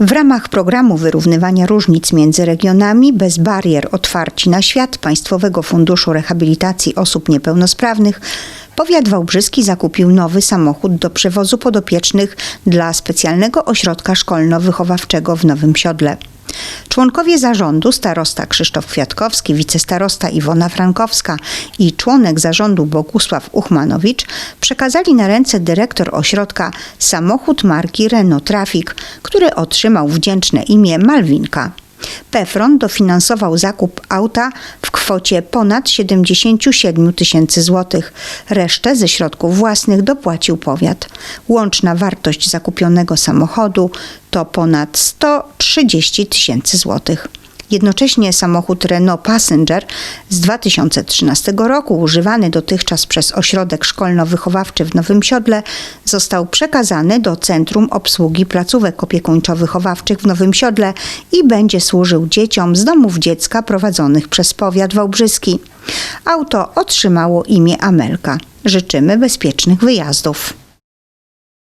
W ramach programu wyrównywania różnic między regionami bez barier otwarci na świat Państwowego Funduszu Rehabilitacji Osób Niepełnosprawnych powiat wałbrzyski zakupił nowy samochód do przewozu podopiecznych dla specjalnego ośrodka szkolno-wychowawczego w Nowym Siodle. Członkowie zarządu, starosta Krzysztof Kwiatkowski, wicestarosta Iwona Frankowska i członek zarządu Bogusław Uchmanowicz przekazali na ręce dyrektor ośrodka samochód marki Renault Traffic, który otrzymał wdzięczne imię Malwinka. Pefron dofinansował zakup auta w kwocie ponad 77 tysięcy złotych. Resztę ze środków własnych dopłacił powiat. Łączna wartość zakupionego samochodu to ponad 130 tysięcy złotych. Jednocześnie samochód Renault Passenger z 2013 roku, używany dotychczas przez ośrodek szkolno-wychowawczy w Nowym Siodle, został przekazany do Centrum Obsługi Placówek Opiekuńczo-Wychowawczych w Nowym Siodle i będzie służył dzieciom z domów dziecka prowadzonych przez powiat wałbrzyski. Auto otrzymało imię Amelka. Życzymy bezpiecznych wyjazdów.